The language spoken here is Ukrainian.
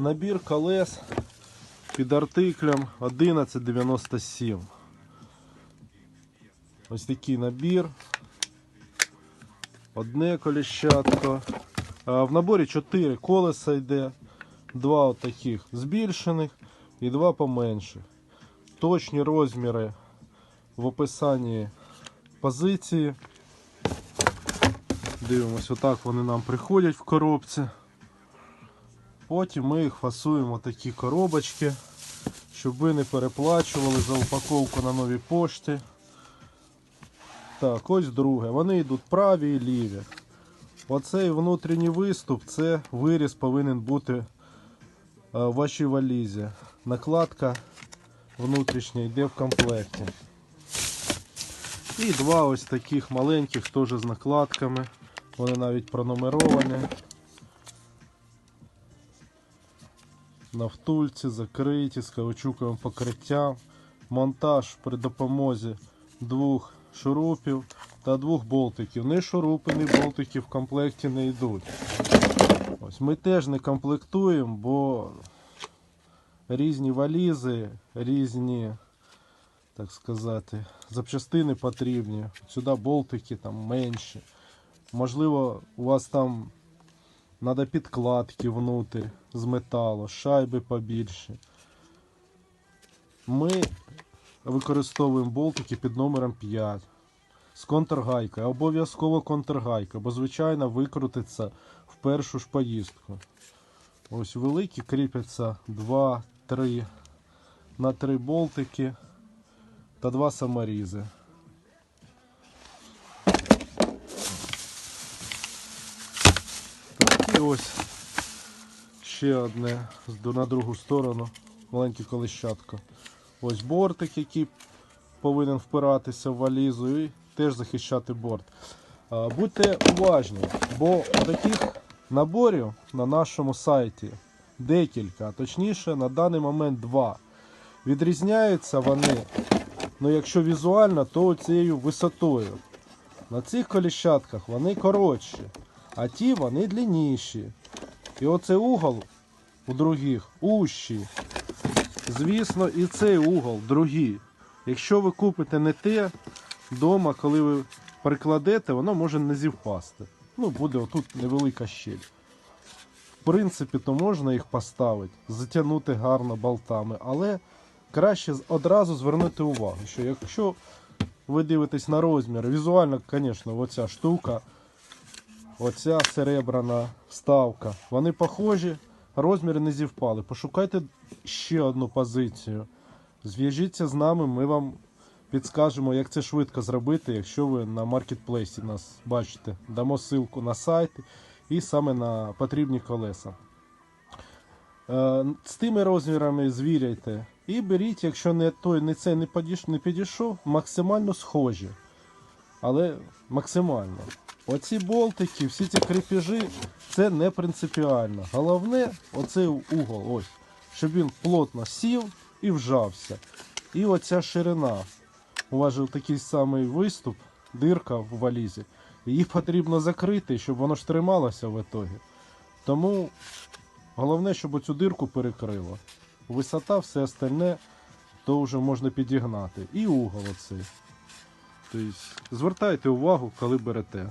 Набір колес під артиклем 1197. Ось такий набір. Одне коліщатко. В наборі 4 колеса йде, два от таких збільшених і два поменших. Точні розміри в описанні позиції. Дивимось, отак вони нам приходять в коробці. Потім ми їх фасуємо такі коробочки, щоб ви не переплачували за упаковку на новій пошті. Так, ось друге. Вони йдуть праві і ліві. Оцей внутрішній виступ це виріз повинен бути е, в вашій валізі. Накладка внутрішня йде в комплекті. І два ось таких маленьких теж з накладками. Вони навіть пронумеровані. На втульці, закриті, з каучуковим покриттям. Монтаж при допомозі двох шурупів та двох болтиків. Не шурупи, ні болтики в комплекті не йдуть. Ось ми теж не комплектуємо, бо різні валізи, різні, так сказати, запчастини потрібні. Сюди болтики там менші. Можливо, у вас там треба підкладки внутрі з металу, шайби побільше. Ми використовуємо болтики під номером 5 з контргайкою. Обов'язково контргайка, бо звичайно викрутиться в першу ж поїздку. Ось великі кріпляться 2, 3 на 3 болтики та 2 саморізи. Ось ще одне на другу сторону. Маленьке колищатко. Ось бортик, який повинен впиратися в валізу і теж захищати борт. Будьте уважні, бо таких наборів на нашому сайті декілька, а точніше на даний момент два. Відрізняються вони, ну якщо візуально, то цією висотою. На цих коліщатках вони коротші, а ті вони длинніші. І оцей угол у других ущий. Звісно, і цей угол другий. Якщо ви купите не те, вдома, коли ви прикладете, воно може не зівпасти. Ну, буде отут невелика щель. В принципі, то можна їх поставити, затягнути гарно болтами, але краще одразу звернути увагу, що якщо ви дивитесь на розмір, візуально, звісно, оця штука, оця серебряна вставка, вони похожі, розміри не зівпали. Пошукайте ще одну позицію. Зв'яжіться з нами, ми вам підскажемо, як це швидко зробити, якщо ви на маркетплейсі нас бачите. Дамо ссылку на сайт і саме на потрібні колеса. Е, З тими розмірами звіряйте. І беріть, якщо не той, не цей не підійш- не підійшов, максимально схожі. Але максимально. Оці болтики, всі ці крепежі, це не принципіально. Головне, оцей угол, ось, щоб він плотно сів і вжався. І оця ширина. У вас же такий самий виступ, дирка в валізі. Її потрібно закрити, щоб воно ж трималося в ітогі. Тому головне, щоб оцю дирку перекрило. Висота, все остальне, то вже можна підігнати. І угол оцей. Тобто, звертайте увагу, коли берете.